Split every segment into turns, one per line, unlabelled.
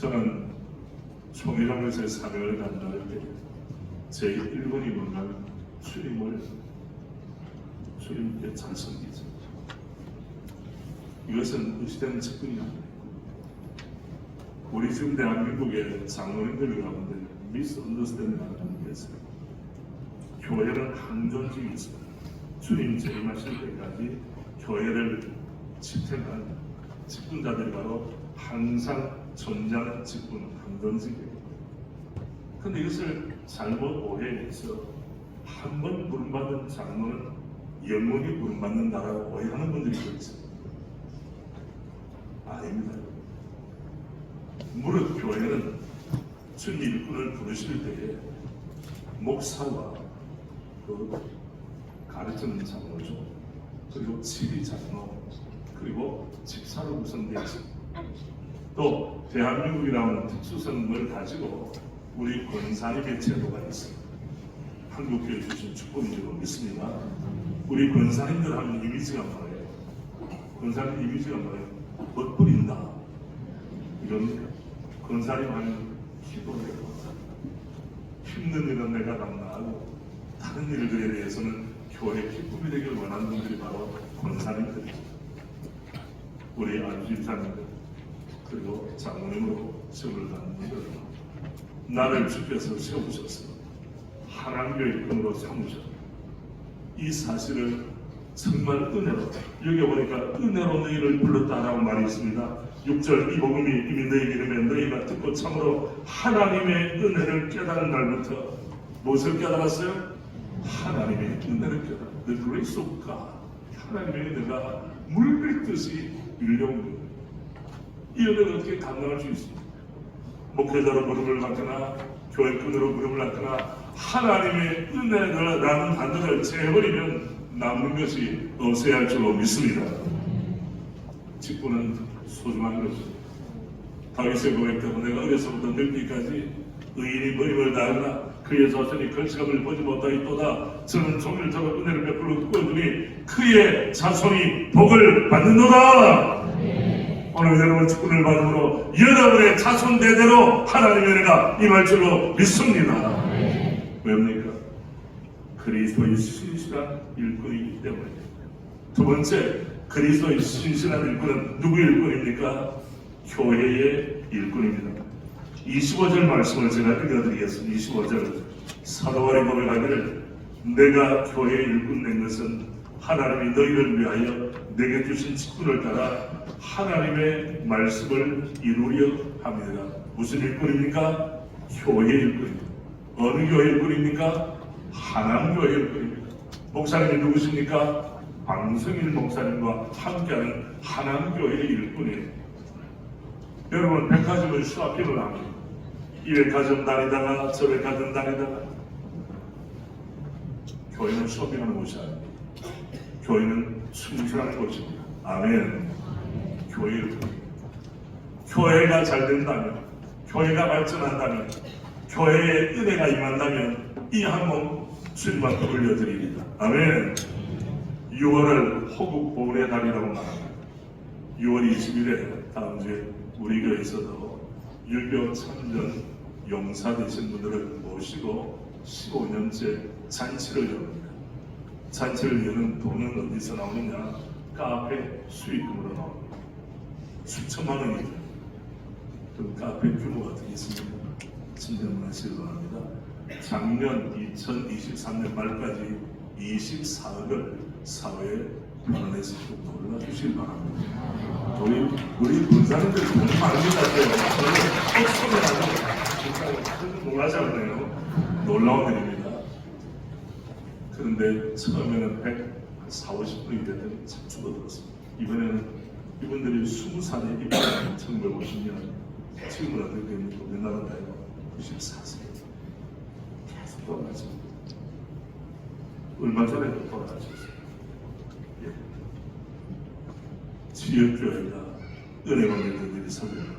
저는 총회장에서의 사명을 감당할 때 제 1번이 뭐냐면 주님을 주님께 잘 섬기죠. 이것은 의시되는 측근이 아니에요. 우리 지금 대한민국의 장로님들 가운데 미스 언더스탠딩 하는 게 있어요. 교회는 항존직이 있습니다. 주님 재림하실 때까지 교회를 지탱한 직분자들이 바로 항상 존재하는 직분은 항존직이에요. 근데 이것을 잘못 오해해서 한번 부름받은 장로는 영원히 부름받는다라고 오해하는 분들이 있어요. 아닙니다. 무릇 교회는 주님 일꾼을 부르실 때에 목사와 그 가르치는 장로죠. 그리고 지리 장로, 그리고 집사로 구성되어 있습니다. 또 대한민국이라는 특수성을 가지고 우리 권사님의 제도가 있습니다. 한국교회 주신 줄 믿습니다. 우리 권사님들 하면 이미지가 뭐예요? 권사님 이미지가 뭐예요? 멋부린다. 이런 권사님 하면 기도해요. 힘든 일은 내가 감당하고 다른 일들에 대해서는 교회 기쁨이 되길 원하는 분들이 바로 권사님들입니다. 우리 안주집사님들 그리고 장로님으로 세움을 받는 분들 나를 주께서 세우셨어 하나님의 일꾼으로 삼으셨다. 이 사실을 정말 은혜로 여기 보니까 은혜로 너희를 불렀다라고 말이 있습니다. 6절 이 복음이 이미 너희에게 이르면 너희가 듣고 참으로 하나님의 은혜를 깨달은 날부터 무엇을 깨달았어요? 하나님의 은혜를 깨달아 The grace of God 하나님의 은혜가 물밀듯이 밀려온 거예요. 이 은혜를 어떻게 감당할 수 있습니까? 목회자로 부름을 받거나 교회꾼으로 부름을 받거나 하나님의 은혜라는 단어를 제해버리면 남는 것이 없어야 할 줄로 믿습니다. 직분은 소중한 것입니다. 다윗의 고백대로 내가 어려서부터 늙기까지 의인이 머리를 다하거나 그의 자손이 걸치감을 보지 못하였도다. 저는 종일 저가 은혜를 베풀어 꾸어주니 그의 자손이 복을 받는도다. 오늘 여러분 축복을 받음으로 여러분의 자손 대대로 하나님의 은혜가 임할 줄로 믿습니다. 왜입니까? 그리스도의 신실한 일꾼이기 때문에 두 번째 그리스도의 신실한 일꾼은 누구 일꾼입니까? 교회의 일꾼입니다. 25절 말씀을 제가 읽어드리겠습니다. 25절 사도와의 고백하기를 내가 교회의 일꾼 된 것은 하나님이 너희를 위하여 내게 주신 직분을 따라 하나님의 말씀을 이루려 합니다. 무슨 일꾼입니까? 교회 일꾼입니다. 어느 교회 일꾼입니까? 하남교회 일꾼입니다. 목사님이 누구십니까? 방성일 목사님과 함께하는 하남교회 일꾼이에요. 여러분 백화점을 쇼핑을 합니다. 이 백화점 다니다가 저 백화점 다니다가 교회는 쇼핑하는 곳이 아닙니다. 교회는 충실하는 곳입니다. 아멘. 교회를 교회가 잘 된다면, 교회가 발전한다면, 교회에 은혜가 임한다면 이 한몸 주님 앞에 올려드립니다. 아멘. 6월을 호국 보훈의 달이라고 말합니다. 6월 20일에 다음 주에 우리 교회에서도 유교 참전 용사 되신 분들을 모시고 15년째 잔치를 여릅니다. 잔치를 여는 돈은 어디서 나오느냐? 카페 수익금으로 나옵니다. 수천만 원이죠. 그 카페 규모가 어떻게 있습니까? 친절문하시기 바랍니다. 작년 2023년 말까지 24억을 사회에 마련해서 좀 놀라주시기 바랍니다. 우리, 우리 군사님들 돈 많이 가세요. 저는 꼭 소개하고 진짜 놀라지 않네요. 놀라운 일입니다. 그런데 처음에는 100, 4, 50분이 됐더니 참 줄어들었습니다. 이번에는 이분들이 20살에 입학한 1950년 지금은 어떻게 됩니까? 우리나라 나이가 94세 계속 돌아가십니다. 얼마 전에도 돌아가셨어요. 예. 지역교회가 은혜 받는 분들이 서면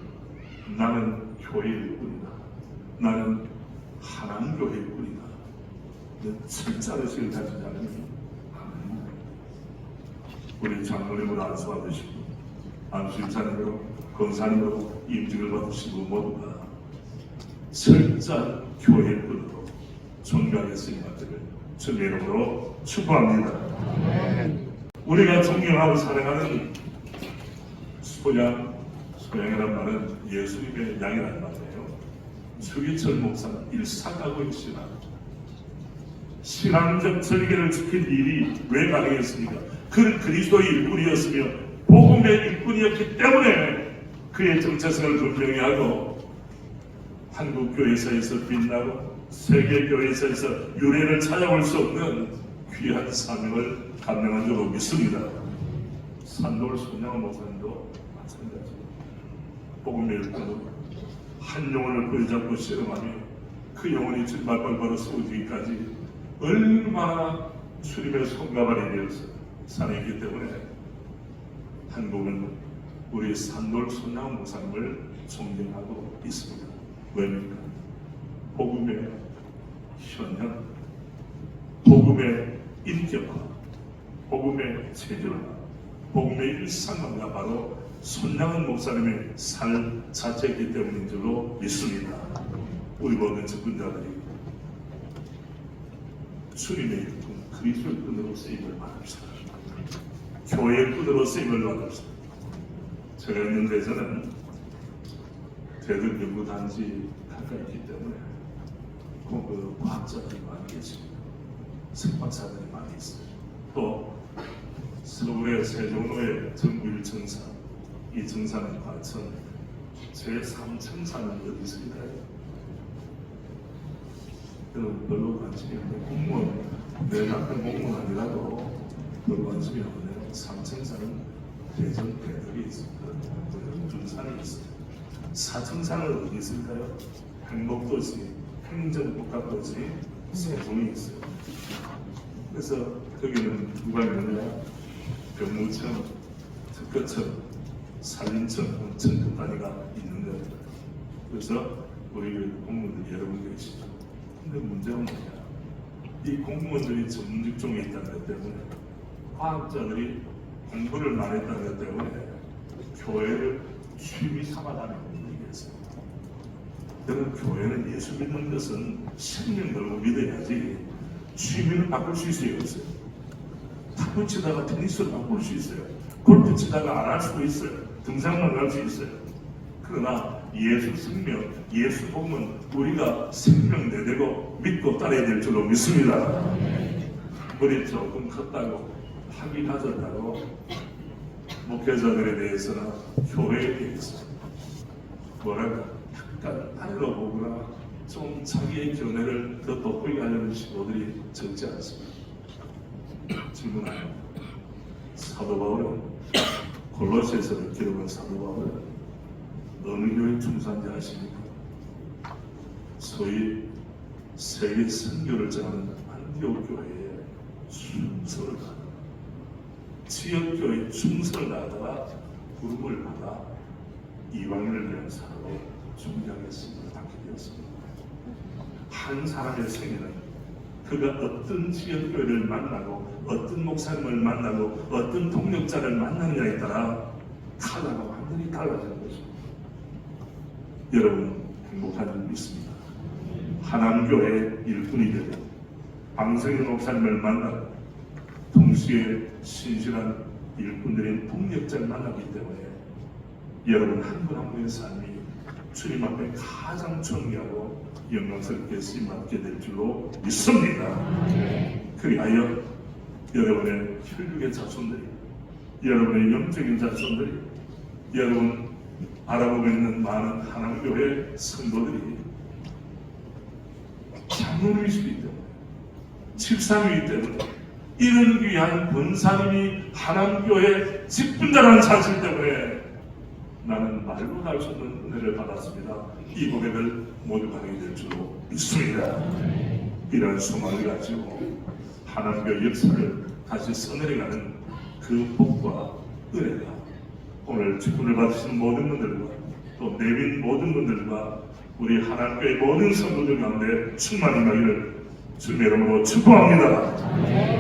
나는 교회 일꾼이다. 나는 철자의식을 가지지 않으면 우리 장로님을 안수받으시고 안수임사님으로 권사님으로 임직을 받으시고 모두가 교회의 끈으로 존경하게 쓰임받기를 주의 이름으로 축복합니다. 우리가 존경하고 사랑하는 소양, 소양이란 말은 예수님의 양이라는 말이에요. 주기철 목사는 일사가고의 신앙, 신앙적 절개를 지킨 일이 왜 가능했습니까? 그는 그리스도의 일꾼이었으며 복음의 일꾼이었기 때문에 그의 정체성을 분명히 하고 한국 교회사에서 빛나고 세계 교회사에서 유래를 찾아올 수 없는 귀한 사명을 감당한 줄로 믿습니다. 산돌 손양 목사님도 마찬가지입니다. 복음의 일꾼으로 한 영혼을 부여잡고 실험하며 그 영혼이 질발발바로 세워지기까지 얼마나 출입의 손가발이 되어서 살아있기 때문에 한국은 우리 산돌 손양 목사님을 존경하고 있습니다. 왜입니까? 복음의 현현, 복음의 인격화, 복음의 체질화, 복음의 일상감과 바로 손양은 목사님의 삶 자체이기 때문인 줄로 믿습니다. 우리 모든 직분자들이 주님의 일꾼, 그리스도의 끈으로 쓰임을 받읍시다. 교회의 끈으로 쓰임을 받읍시다. 제가 있는 데서는 대들 연구단지 가까이 있기 때문에 그 과학자들이 많이 계십니다. 석박사들이 많이 있어요. 또 서울의 세종로의 정부일 정사, 이 정사는 과천, 제3청사는 어디 있을까요? 그 별로 관심이 없는 공무원, 내 남편 공무원 아니라도 별로 관심이 없네요. 3청사는 대전 대덕이 있습니다. 중산이 있어요. 사청사는 어디 있을까요? 행복도시, 행정복합도시, 세종이 있어요. 그래서 거기는 누가 있느냐? 병무청, 특허청, 산림청, 홍청 끝단위가 있는 거예요. 그래서 우리 공무원들 여러분 계시죠. 근데 문제가 뭐냐? 이 공무원들이 전문직종에 있다는 것 때문에 과학자들이 공부를 많이 했다는 것 때문에 교회를 취미 삼아가는 분들이 있어요. 저는 교회는 예수 믿는 것은 생명 걸고 믿어야지 취미를 바꿀 수 있어요. 없어요. 탁구 치다가 테니스를 바꿀 수 있어요. 골프 치다가 안 할 수도 있어요. 등산만 갈 수 있어요. 그러나 예수 생명, 예수 복음은 우리가 생명 내대고 믿고 따라야 될 줄로 믿습니다. 머리 조금 컸다고 학위 가졌다고 목회자들에 대해서나 교회에 대해서 뭐랄까 약간 하늘로 보거나 좀 자기의 견해를 더 돋보이게 하려는 시도들이 적지 않습니다. 질문하여 사도 바울은 골로새서를 기록한 사도 바울은 어느 교회 충산지 아십니까? 소위 세계 선교를 전하는 안디옥 교회에 충성을 다하다. 지역교회 충성을 다하다가 부름을 받아 이방인을 위한 사람으로 중장했습니다. 받게 되었습니다. 한 사람의 생애는 그가 어떤 지역교회를 만나고 어떤 목사님을 만나고 어떤 동력자를 만나느냐에 따라 칼라가 완전히 달라지는 것입니다. 여러분 행복한 줄 믿습니다. 하남교회 일꾼이 되고 방성인 목사님을 만나고 동시에 신실한 일꾼들인 동력자를 만났기 때문에 여러분 한 분 한 분의 삶이 주님 앞에 가장 존귀하고 영광스럽게 쓰임받게 될 줄로 믿습니다. 그리하여 여러분의 혈육의 자손들이 여러분의 영적인 자손들이 여러분 알아보고 있는 많은 하나님교회 성도들이 장로님이시기 때문에 집사님이기 때문에 이런 귀한 권사님이 하나님교회 직분자라는 사실 때문에 나는 말로 할 수 없는 은혜를 받았습니다. 이 고백을 모두 가게 될 줄로 믿습니다. 이런 소망을 가지고 하나님의 역사를 다시 써내려가는 그 복과 은혜가 오늘 직분을 받으신 모든 분들과 또 내빈 모든 분들과 우리 하나님의 모든 성도들 가운데 충만히 나기를 주님의 이름으로 축복합니다.